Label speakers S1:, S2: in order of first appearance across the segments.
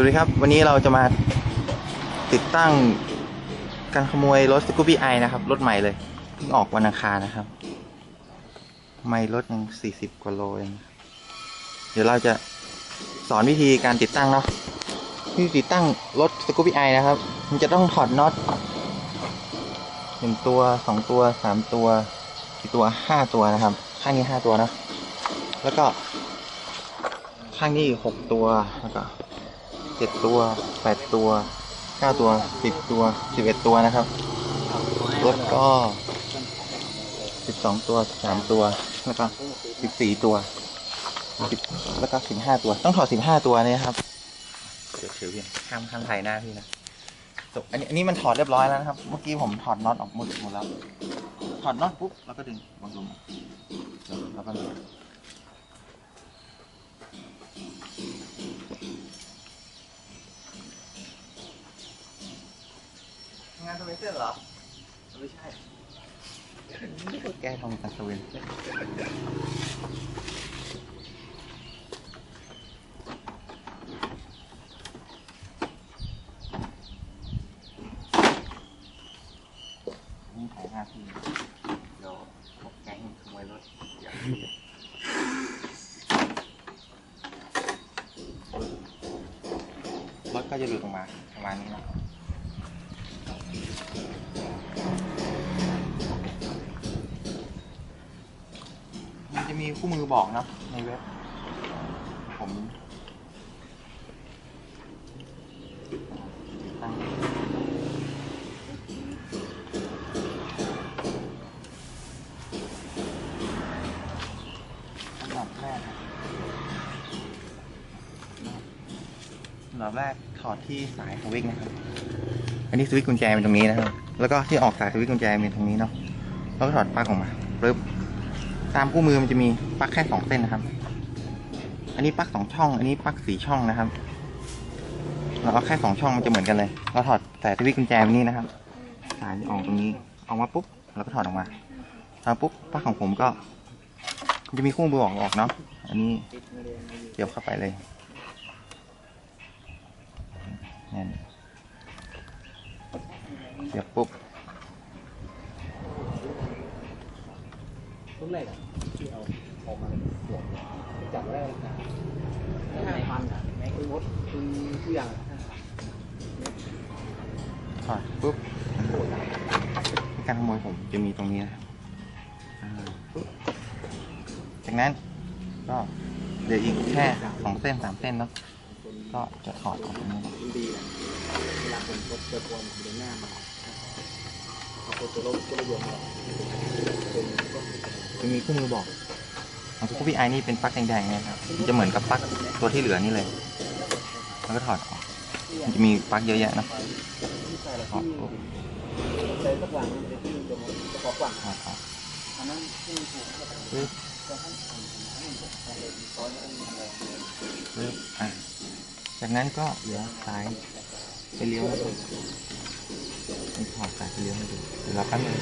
S1: สวัสดีครับวันนี้เราจะมาติดตั้งการขโมยรถสกูบี้ไอนะครับ รถใหม่เลยเพิ่งออกวันอังคารนะครับ ไม่รถยังสี่สิบกว่าโลเองเดี๋ยวเราจะสอนวิธีการติดตั้งเนาะวิธีติดตั้งรถสกูบี้ไอนะครับ มันจะต้องถอดน็อตหนึ่งตัวสองตัวสามตัวกี่ตัวห้าตัวนะครับ ข้างนี้ห้าตัวนะแล้วก็ ข้างนี้หกตัวแล้วก็ เจ็ดตัวแปดตัวเก้าตัวสิบตัวสิบเอ็ดตัวนะครับรถก็สิบสองตัวสามตัวแล้วก็สิบสี่ตัวสิบแล้วก็สิบห้าตัว ต้องถอดสิบห้าตัวเนี่ยครับเดี๋ยวเฉยเพียงห้ามห้ามถ่ายหน้าพี่นะจบอันนี้อันนี้มันถอดเรียบร้อยแล้วนะครับ เมื่อกี้ผมถอดน็อตออกหมดหมดแล้ว ถอดน็อตปุ๊บแล้วก็ดึงบางลงแล้วก็ งงานสเวนเซอร์เหรอ ไม่ใช่แกทำกันสเวนเซอร์นี่ถ่ายหน้าพี่เดี๋ยวพวกแก๊งขโมยรถอย่างนี้รถก็จะหลุดออกมาประมาณนี้นะ มันจะมีคู่มือบอกนะ ในเว็บ ผมตั้งอันดับแรกนะอันดับแรกถอดที่สายสวิตช์นะครับ อันนี้สวิตช์กุญแจเป็นตรงนี้นะครับ แล้วก็ที่ออกสายสวิตช์กุญแจเป็นตรงนี้เนาะแล้วก็ถอดปลั๊กออกมาปึ๊บตามคู่มือมันจะมีปลั๊กแค่สองเส้นนะครับ อันนี้ปลั๊กสองช่อง อันนี้ปลั๊กสี่ช่องนะครับ เราเอาแค่สองช่องมันจะเหมือนกันเลย เราถอดสายสวิตช์กุญแจนี่นะครับ สายออกตรงนี้ออกมาปุ๊บเราก็ถอดออกมาถอดปุ๊บปลั๊กของผมก็จะมีคู่มือบอกออกเนาะ อันนี้เสียบเข้าไปเลยนั่น เสียบปุ๊บ
S2: รุ่นแรกอะที่เอาออกมาเลยสวมเลยจับได้ราคาห้าพันอะแม็กซ์รถคือทุกอย่างอะ
S1: ถอดปุ๊บการขโมยผมจะมีตรงนี้นะครับอ่าปุ๊บจากนั้นก็เหลืออีกแค่สองเส้นสามเส้นเนาะก็จะถอดออกตรงนี้
S2: มันดีนะเวลาคนรถเจอคนอยู่ตรงหน้ามันเอา ตัวตัวรถตัวรถยนเราเป็นก็
S1: จะมีคู่มือบอกของทุกพี่ไอนี่เป็นปลั๊กแดงๆเนี่ยครับจะเหมือนกับปลั๊กตัวที่เหลือนี่เลย แล้วก็ถอดออกมันจะมีปลั๊กเยอะแยะนะถอด
S2: ที่
S1: ปุ๊บ
S2: ใส่สักวันมันจะที่จะหมดจะขอกว่า
S1: อั
S2: นนั้นที่มันถูกก็
S1: ปึ๊บ
S2: จะให้ทำให้มันใส่เลยซอยนั้นอะไร
S1: ปึ๊บอะจากนั้นก็เหลือสายไปเลี้ยวให้ดูนี่ถอดสายไปเลี้ยวให้ดูเดี๋ยวเราแป๊บ นึง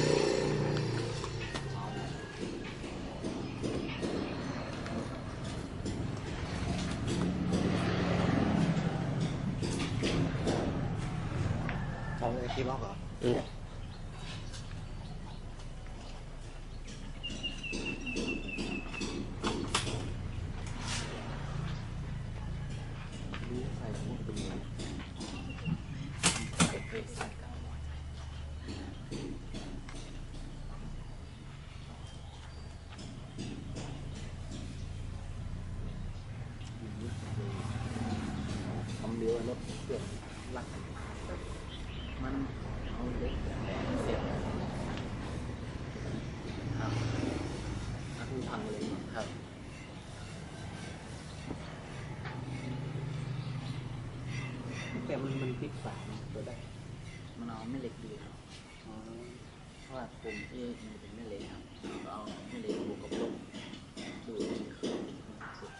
S2: ใส่เลยที่ล็อกเหรอ ใส่หมดเป็นไงทำเดี ยวรถเกือบลักมันเอาเล็กเสียบครับถ้าคุณพังเลยครับแต่มันมันพลิกฝาตัวได้
S3: มันเอาไม่เหล็กดีครับเพราะว่าปุ่มเป็นแม่เหล็กครับก็เอาแม่เหล็กบวกกับลบดูมันขึ้นสุด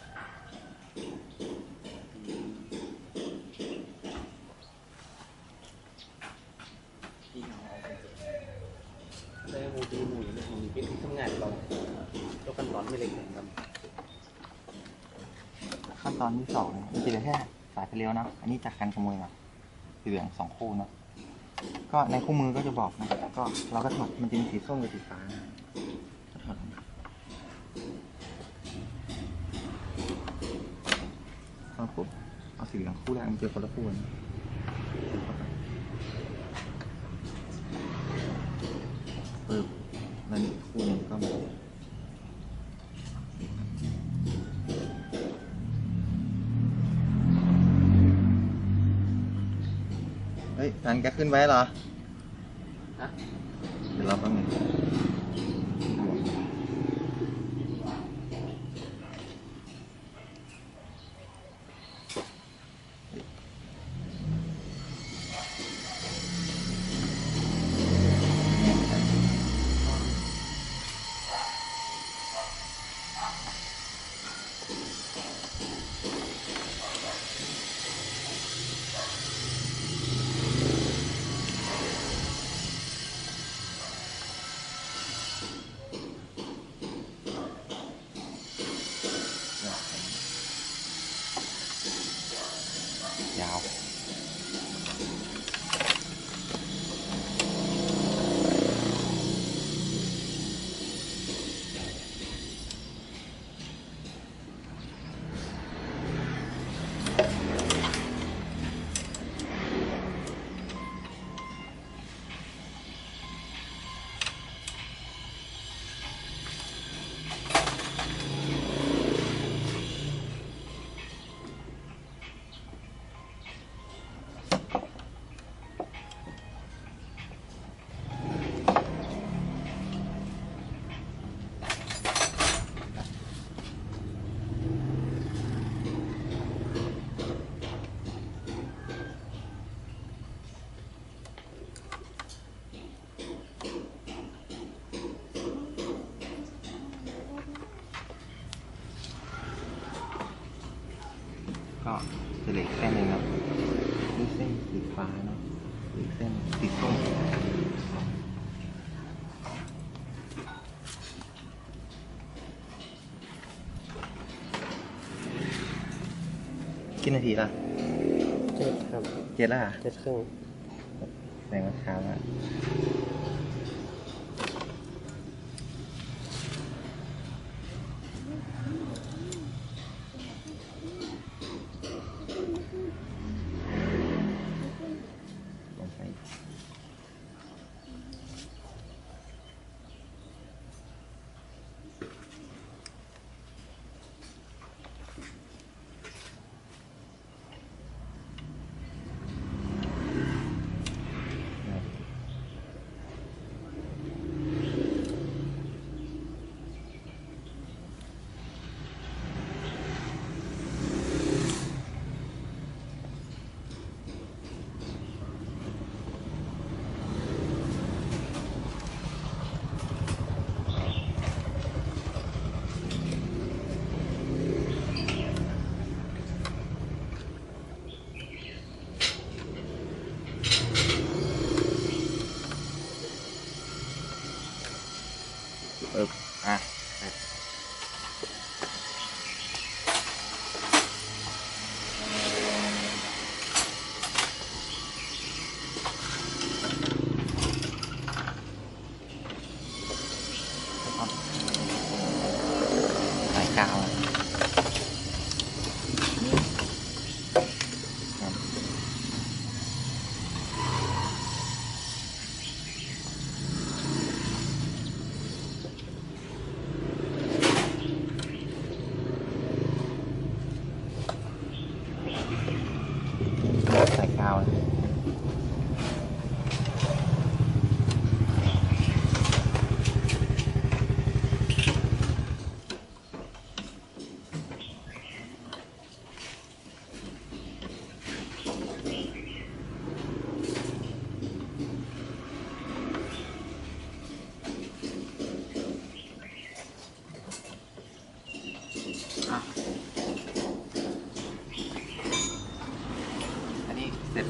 S3: ที่เอาเอาไปเจ็บ
S2: แต่มูตีมูอย่างนี้มันมีพลิกที่ทำงานเราตัวขั้นต อนไม่เล็กเหมือนกัน
S1: ขั้นตอนที่สองมันะเหลือแค่สายไฟเลี้ยวนะอันนี้จากการขโมยมาสีเหลืองสองคู่นะก็ในคู่มือก็จะบอกนะก็เราก็ถอดมันจะมีสีส้มกับสีฟ้านะก็ถอดถอดปุ๊บเอาสีเหลืองคู่แรกมันเจอคนละคู่นะ ฮ้ยทันแกขึ้นไว้เหรอ
S3: ฮะ
S1: เดี๋ยวเราแป๊บนึง กี่นาทีละ
S2: เจ็ดครับ
S1: เจ็ดและอะ
S2: เจ็ดครึ่ง
S1: แสดงว่าเช้าละลงไป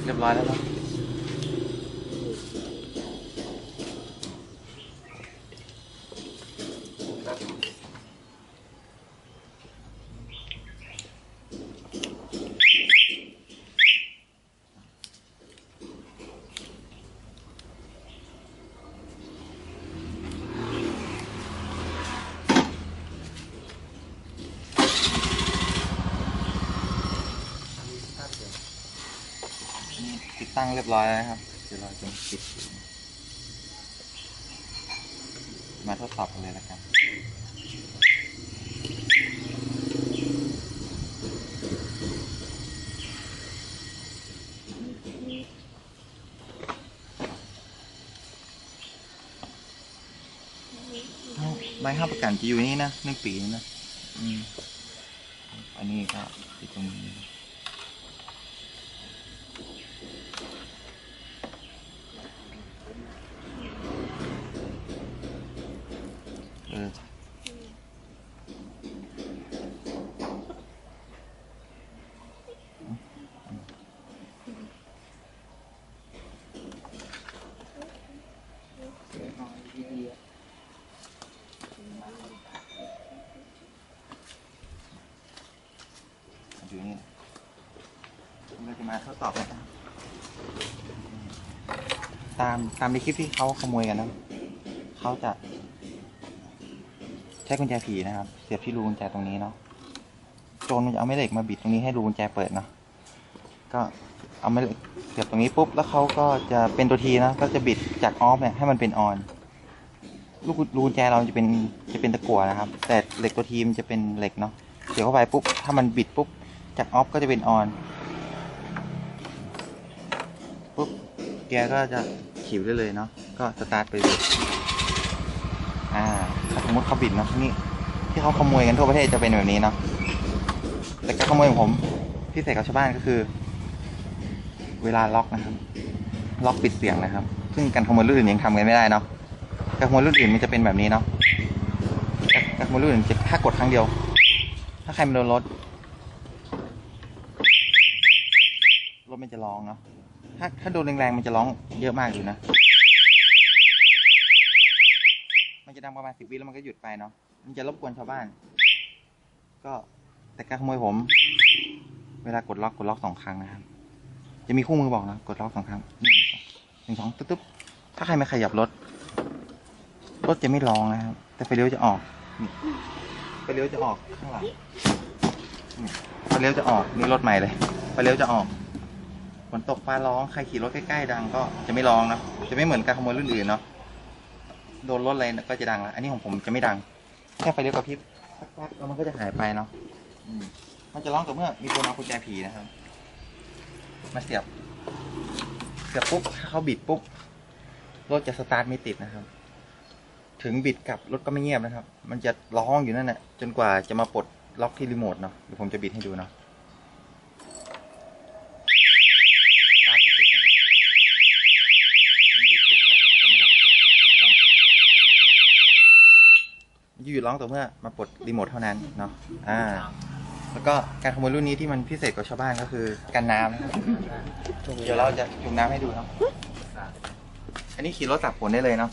S1: เสร็จเรียบร้อยแล้วเนาะ ตั้งเรียบร้อยแล้วนะครับเดี๋ยวเราจะปิดมาทดสอบกันเลยแล้วกันใบห้าประกันจะอยู่นี่นะหนึ่งปีนี่นะอืมอันนี้ก็ติดตรงนี้เอออยู่นี่เราจะมาทดสอบกันนะ ตามตามในคลิปที่เขาขโมยกันนะเขาจะ ใช้กุญแจผีนะครับ เสียบที่รูกุญแจตรงนี้เนาะโจรมันจะเอาแม่เหล็กมาบิดตรงนี้ให้รูกุญแจเปิดเนาะก็เอาแม่เหล็กเสียบตรงนี้ปุ๊บแล้วเขาก็จะเป็นตัวทีนะก็จะบิดจากออฟเนี่ยให้มันเป็นออนลูกกุรูกุญแจเราจะเป็นจะเป็นตะกั่วนะครับ แต่เหล็กตัวทีมนจะเป็นเหล็กเนาะเสียบเข้าไปปุ๊บถ้ามันบิดปุ๊บจากออฟก็จะเป็นออนปุ๊บแกก็จะ ขิวได้เลยเนาะก็สตาร์ทไปเลยอ่าถ้าสมมติเขาบิดเนาะนี่ที่เขาขโมยกันทั่วประเทศจะเป็นแบบนี้เนาะแต่การขโมยของผมพิเศษกับชาวบ้านก็คือ เวลาล็อกนะครับ ล็อกปิดเสียงนะครับ ซึ่งการขโมยรุ่นอื่นยังทำกันไม่ได้เนาะการขโมยรุ่นอื่นมันจะเป็นแบบนี้เนาะการขโมยรุ่นอื่นจะถ้ากดครั้งเดียว ถ้าใครมาโดนรถรถมันจะร้องเนาะ ถ้าถ้าโดนแรงๆมันจะร้องเยอะมากอยู่นะ มันจะดังประมาณสิบวิแล้วมันก็หยุดไปเนาะ มันจะรบกวนชาวบ้าน ก็แต่การขโมยผม เวลากดล็อกกดล็อกสองครั้งนะครับ จะมีคู่มือบอกนะกดล็อกสองครั้งหนึ่งสองหนึ่งสองตึ๊บถ้าใครไม่ขยับรถ รถจะไม่ร้องนะครับ แต่ไฟเลี้ยวจะออกไฟเลี้ยวจะออกข้างหลังไฟเลี้ยวจะออกนี่รถใหม่เลยไฟเลี้ยวจะออก ฝนตกฟ้าร้องใครขี่รถใกล้ๆดังก็จะไม่ร้องนะจะไม่เหมือนการขโมยรุ่นอื่นเนาะโดนรถอะไรก็จะดังละอันนี้ของผมจะไม่ดังแค่ไฟเลี้ยวกระพริบสักพักแล้วมันก็จะหายไปเนาะอืมมันจะร้องต่อเมื่อมีคนเอากุญแจผีนะครับ มาเสียบ เสียบปุ๊บถ้าเขาบิดปุ๊บรถจะสตาร์ทไม่ติดนะครับ ถึงบิดกลับรถก็ไม่เงียบนะครับ มันจะร้องอยู่นั่นแหละจนกว่าจะมาปลดล็อกที่รีโมทเนาะเดี๋ยวผมจะบิดให้ดูเนาะสตาร์ทไม่ติดนะครับมันบิดปุ๊บก็ไม่หลับร้อง มันจะ หยุดร้องต่อเมื่อมาปลดรีโมทเท่านั้นเนาะอ่า แล้วก็การขโมยรุ่นนี้ที่มันพิเศษกว่าชาวบ้านก็คือกันน้ำนะครับเดี๋ยวเราจะจุ่มน้ำให้ดูเนาะอันนี้ขี่รถตักฝนได้เลยเนาะ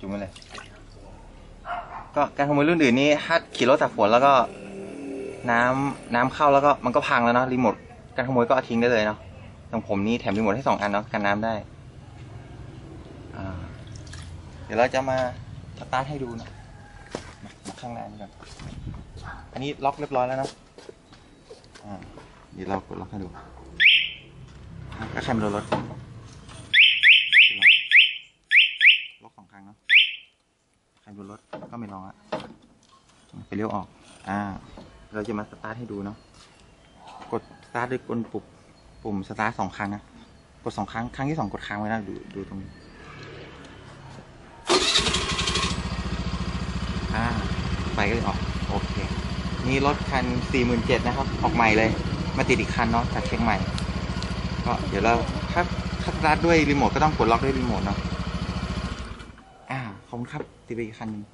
S1: จุ่มไปเลย ก็การขโมยรุ่นอื่นนี้ถ้าขี่รถตักฝนแล้วก็น้ำน้ำเข้าแล้วก็มันก็พังแล้วเนาะรีโมทการขโมยก็ทิ้งได้เลยเนาะอย่างผมนี่แถมรีโมทให้สองอันเนาะกันน้ำได้ เดี๋ยวเราจะมา สตาร์ทให้ดูนะมามาข้างในนี่ก่อนอันนี้ล็อกเรียบร้อยแล้วนะอ่าเดี๋ยวเรากดล็อกให้ดูอะก็ใครมาโดนรถล็อกสองครั้งเนาะใครโดนรถก็ไม่ลองอะไปเลี้ยวออก อ่า เราจะมาสตาร์ทให้ดูเนาะกดสตาร์ทด้วยกดปุ่มปุ่มสตาร์ทสองครั้งนะกดสองครั้งครั้งที่สองกดค้างไว้นะดูดูตรงนี้ อ่าไฟก็เลยออก โอเค นี่รถคัน 47,000นะครับ ออกใหม่เลย มาติดอีกคันเนาะจากเชียงใหม่ ก็เดี๋ยวเราถ้าถ้ารัดด้วยรีโมทก็ต้องกดล็อกด้วยรีโมทเนาะอ่าขอบคุณครับติดไปอีกคันนึง